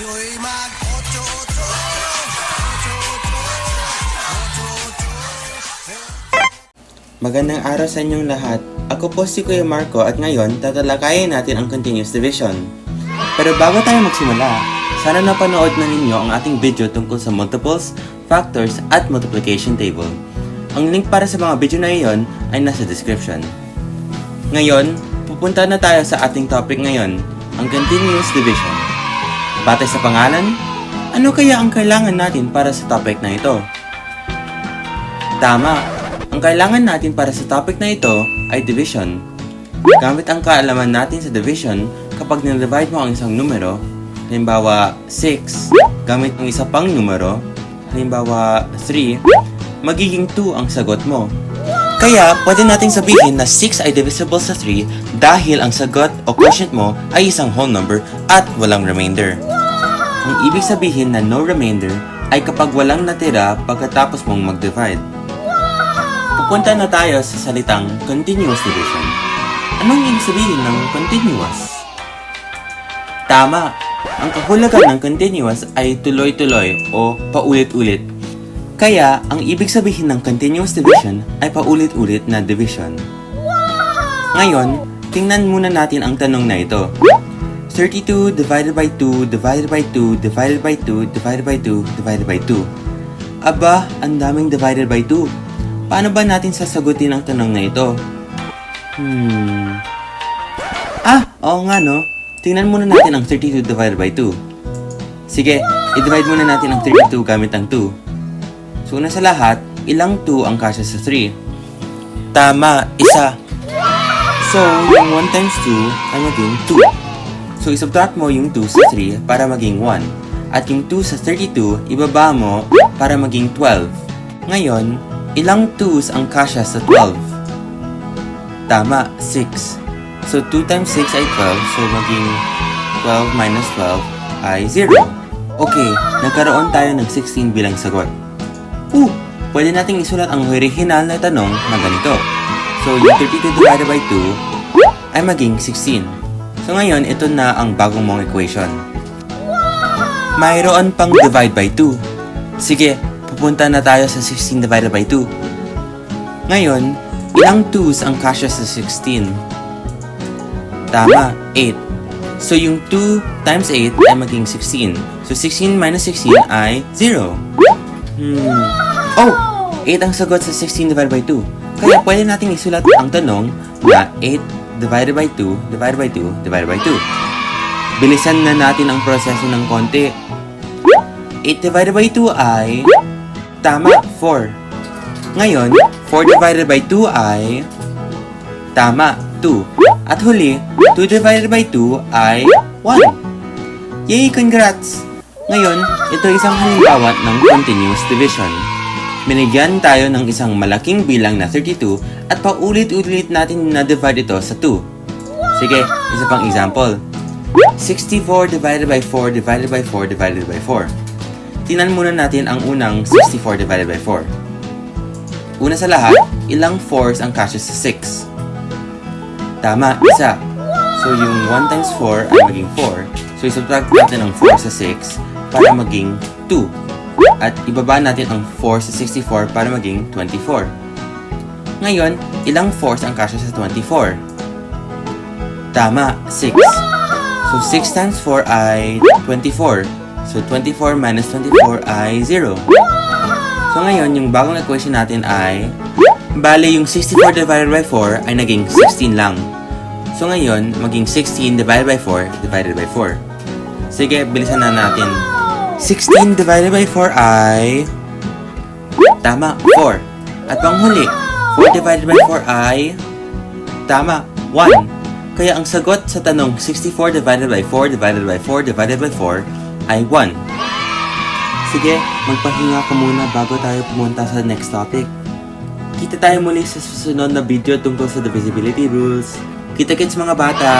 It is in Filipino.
Tayo'y mag 8 Magandang araw sa inyong lahat. Ako po si Kuya Marco at ngayon tatalakayin natin ang continuous division. Pero bago tayo magsimula, sana napanood na ninyo ang ating video tungkol sa multiples, factors at multiplication table. Ang link para sa mga video na iyon ay nasa description. Ngayon, pupunta na tayo sa ating topic ngayon, ang continuous division. Batay sa pangalan, ano kaya ang kailangan natin para sa topic na ito? Tama. Ang kailangan natin para sa topic na ito ay division. Gamit ang kaalaman natin sa division, kapag nil-divide mo ang isang numero, halimbawa 6, gamit ang isa pang numero, halimbawa 3, magiging 2 ang sagot mo. Kaya, pwede nating sabihin na 6 ay divisible sa 3 dahil ang sagot o quotient mo ay isang whole number at walang remainder. Ang ibig sabihin na no remainder ay kapag walang natira pagkatapos mong mag-divide. Pupunta na tayo sa salitang continuous division. Anong ibig sabihin ng continuous? Tama! Ang kahulugan ng continuous ay tuloy-tuloy o paulit-ulit. Kaya, ang ibig sabihin ng continuous division ay paulit-ulit na division. Ngayon, tingnan muna natin ang tanong na ito. 32 divided by 2 divided by 2 divided by 2 divided by 2 divided by 2. Aba, ang daming divided by 2. Paano ba natin sasagutin ang tanong na ito? Hmm... Ah, oo nga no. Tingnan muna natin ang 32 divided by 2. Sige, i-divide muna natin ang 32 gamit ang 2. So una sa lahat, ilang 2 ang kasya sa 3? Tama, isa. So, yung 1 times 2 ay maging 2. So, isubtract mo yung 2 sa 3 para maging 1. At yung 2 sa 32, ibaba mo para maging 12. Ngayon, ilang 2s ang kasya sa 12? Tama, 6. So, 2 times 6 ay 12. So, maging 12 minus 12 ay 0. Okay, nagkaroon tayo ng 16 bilang sagot. Uh, pwede nating isulat ang original na tanong na ganito. So, yung 32 divided by 2 ay maging 16. So, ngayon, ito na ang bagong mong equation. Mayroon pang divide by 2. Sige, pupunta na tayo sa 16 divided by 2. Ngayon, ilang 2s ang kasya sa 16? Tama, 8. So, yung 2 times 8 ay maging 16. So, 16 minus 16 ay 0. Hmm. Oh! 8 ang sagot sa 16 divided by 2. Kaya pwede natin isulat ang tanong na 8 divided by 2 divided by 2 divided by 2. Bilisan na natin ang proseso ng konti. 8 divided by 2 ay... Tama, 4. Ngayon, 4 divided by 2 ay... Tama, 2. At huli, 2 divided by 2 ay 1. Yay, congrats! Ngayon, ito isang halimbawa ng continuous division. Binigyan tayo ng isang malaking bilang na 32 at paulit-ulit natin na-divide ito sa 2. Sige, isa pang example. 64 divided by 4 divided by 4 divided by 4. Tingnan muna natin ang unang 64 divided by 4. Una sa lahat, ilang 4s ang kasya sa 6? Tama, isa. So yung 1 times 4 ay maging 4. So isubtract natin ang 4 sa 6 para maging 2. At ibaba natin ang 4 sa 64 para maging 24. Ngayon, ilang 4s ang kasya sa 24? Tama, 6. So 6 times 4 ay 24. So 24 minus 24 ay 0. So ngayon, yung bagong equation natin ay Bale, yung 64 divided by 4 ay naging 16 lang. So ngayon, maging 16 divided by 4 divided by 4. Sige, bilisan na natin. 16 divided by 4 ay... Tama, 4. At panghuli, 4 divided by 4 ay... Tama, 1. Kaya ang sagot sa tanong 64 divided by 4 divided by 4 divided by 4 ay 1. Sige, magpahinga ka muna bago tayo pumunta sa next topic. Kita tayo muli sa susunod na video tungkol sa divisibility rules. Kita-kits mga bata!